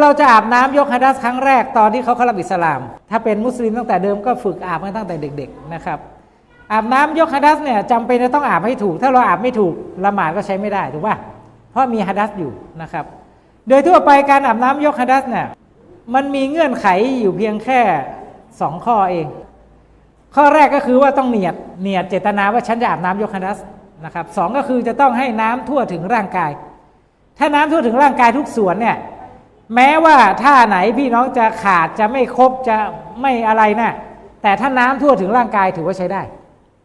เราจะอาบน้ำยกฮัดัสครั้งแรกตอนที่เขาเข้ารับอิสลาม ถ้าเป็นมุสลิมตั้งแต่เดิมก็ฝึกอาบมาตั้งแต่เด็ก ๆนะครับ อาบน้ำยกฮัดัสเนี่ยจำเป็นจะต้องอาบให้ถูก ถ้าเราอาบไม่ถูกละหมาดก็ใช้ไม่ได้ถูกป่ะเพราะมีฮัดัสอยู่นะครับ โดยทั่วไปการอาบน้ำยกฮัดัสเนี่ยมันมีเงื่อนไขอยู่เพียงแค่สองข้อเอง ข้อแรกก็คือว่าต้องเนียดเนียดเจตนาว่าฉันจะอาบน้ำยกฮัดัสนะครับสองก็คือจะต้องให้น้ำทั่วถึงร่างกาย ถ้าน้ำทั่วถึงร่างกายทุกส่วนเนี่ย แม้ว่าท่าไหนพี่น้องจะขาดจะไม่ครบจะไม่อะไรนะแต่ถ้าน้ำทั่วถึงร่างกายถือว่าใช้ได้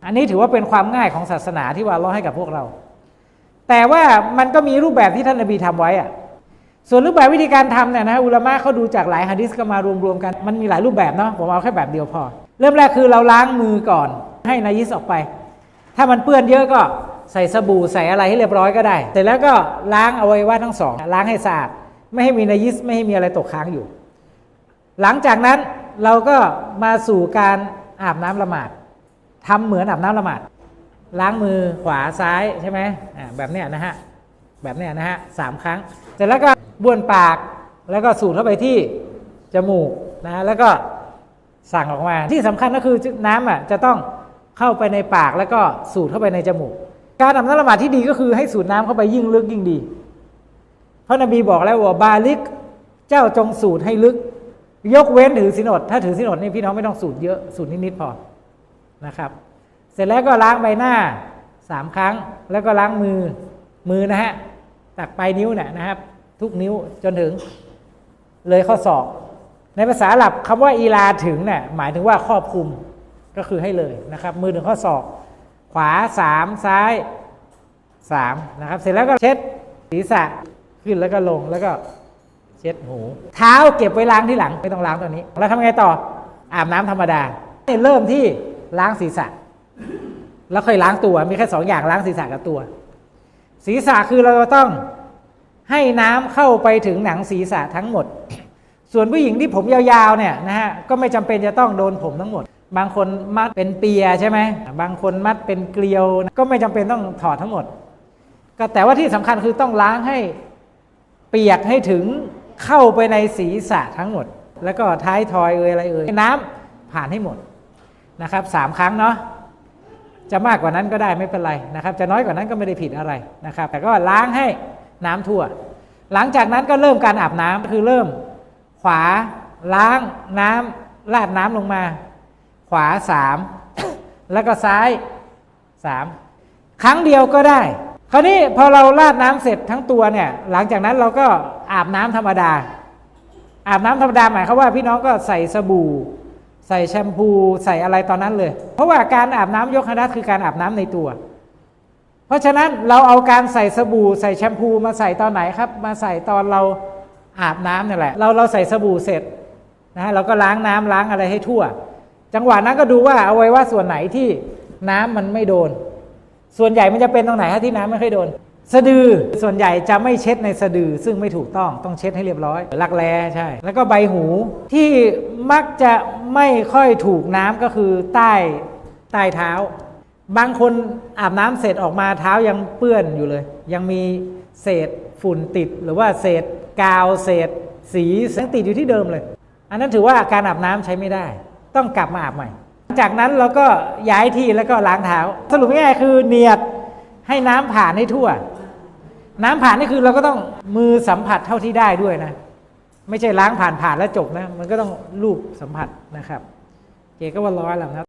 อันนี้ถือว่าเป็นความง่ายของศาสนาที่ว่าเราให้กับพวกเรา แต่ว่ามันก็มีรูปแบบที่ท่านนบีทำไว้อะส่วนรูปแบบวิธีการทำเนี่ยนะอุลามะเขาดูจากหลายฮะดิษก็มารวมๆกันมันมีหลายรูปแบบเนาะผมเอาแค่แบบเดียวพอ เริ่มแรกคือเราล้างมือก่อน ให้นายิสออกไป ถ้ามันเปื้อนเยอะก็ใส่สบู่ใส่อะไรให้เรียบร้อยก็ได้ เสร็จแล้วก็ล้างอวัยวะทั้งสองล้างให้สะอาด ไม่ให้มีนายิสไม่ให้มีอะไรตกค้างอยู่ หลังจากนั้นเราก็มาสู่การอาบน้ำละหมาดทำเหมือนอาบน้ำละหมาด ล้างมือขวาซ้ายใช่ไหมแบบเนี้ยนะฮะแบบเนี้ยนะฮะสามครั้ง เสร็จแล้วก็บ้วนปากแล้วก็สูดเข้าไปที่จมูกนะฮะแล้วก็สั่งออกมา ที่สำคัญก็คือน้ำอะจะต้องเข้าไปในปากแล้วก็สูดเข้าไปในจมูก การอาบน้ำละหมาดที่ดีก็คือให้สูดน้ำเข้าไปยิ่งลึกยิ่งดี ราะนบีบอกแล้วว่าบาลิก เจ้าจงสูดให้ลึก ยกเว้นถือสินอดถ้าถือสินอดนี่พี่น้องไม่ต้องสูดเยอะสูดนิดๆพอนะครับ เสร็จแล้วก็ล้างใบหน้าสามครั้ง แล้วก็ล้างมือมือนะฮะตักปลายนิ้วเนี่ยนะครับ ทุกนิ้วจนถึงเลยข้อศอก ในภาษาหรับคำว่าอีลาถึงเนี่ยหมายถึงว่าครอบคลุมก็คือให้เลยนะครับ มือถึงข้อศอก ขวาสามซ้ายสามนะครับ เสร็จแล้วก็เช็ดศีรษะ ขึ้นแล้วก็ลงแล้วก็เช็ดหู เท้าเก็บไว้ล้างที่หลังไม่ต้องล้างตอนนี้ แล้วทำไงต่ออาบน้ำธรรมดาเริ่มที่ล้างศีรษะ แล้วค่อยล้างตัวมีแค่สองอย่างล้างศีรษะกับตัว ศีรษะคือเราต้องให้น้ำเข้าไปถึงหนังศีรษะทั้งหมด ส่วนผู้หญิงที่ผมยาวๆเนี่ยนะฮะก็ไม่จำเป็นจะต้องโดนผมทั้งหมด บางคนมัดเป็นเปียใช่ไหมบางคนมัดเป็นเกลียว ก็ไม่จำเป็นต้องถอดทั้งหมด ก็แต่ว่าที่สำคัญคือต้องล้างให้ เปียกให้ถึงเข้าไปในศีรษะทั้งหมด แล้วก็ท้ายทอยเอ่ยอะไรเอ่ยน้ำผ่านให้หมดนะครับสามครั้งเนาะจะมากกว่านั้นก็ได้ไม่เป็นไรนะครับ จะน้อยกว่านั้นก็ไม่ได้ผิดอะไรนะครับ แต่ก็ล้างให้น้ำทั่ว หลังจากนั้นก็เริ่มการอาบน้ำคือเริ่ม ขวาล้างน้ำราดน้ำลงมา ขวาสามแล้วก็ซ้ายสามครั้งเดียวก็ได้ คราวนี้พอเราราดน้ำเสร็จทั้งตัวเนี่ย หลังจากนั้นเราก็อาบน้ำธรรมดา อาบน้ำธรรมดาหมายความว่าพี่น้องก็ใส่สบู่ ใส่แชมพูใส่อะไรตอนนั้นเลย เพราะว่าการอาบน้ำยกฮัดัสคือการอาบน้ำในตัว เพราะฉะนั้นเราเอาการใส่สบู่ ใส่แชมพูมาใส่ตอนไหนครับ มาใส่ตอนเราอาบน้ำนี่แหละ เราเราใส่สบู่เสร็จนะฮะเราก็ล้างน้ำล้างอะไรให้ทั่ว จังหวะนั้นก็ดูว่าเอาไว้ว่าส่วนไหนที่น้ำมันไม่โดน ส่วนใหญ่มันจะเป็นตรงไหนฮะที่น้ำไม่ค่อยโดน สะดือส่วนใหญ่จะไม่เช็ดในสะดือ ซึ่งไม่ถูกต้องต้องเช็ดให้เรียบร้อยรักแร้ใช่ แล้วก็ใบหูที่มักจะไม่ค่อยถูกน้ำก็คือใต้ใต้เท้า บางคนอาบน้ำเสร็จออกมาเท้ายังเปื้อนอยู่เลย ยังมีเศษฝุ่นติด หรือว่าเศษกาวเศษ สียังติดอยู่ที่เดิมเลย อันนั้นถือว่าการอาบน้ำใช้ไม่ได้ ต้องกลับมาอาบใหม่ จากนั้นเราก็ย้ายที่แล้วก็ล้างเท้า สรุปง่ายๆคือเนียดให้น้ำผ่านให้ทั่ว น้ำผ่านนี่คือเราก็ต้องมือสัมผัสเท่าที่ได้ด้วยนะ ไม่ใช่ล้างผ่านผ่านแล้วจบนะ มันก็ต้องลูบสัมผัสนะครับ เกก็ว่าร้อยแล้วนะ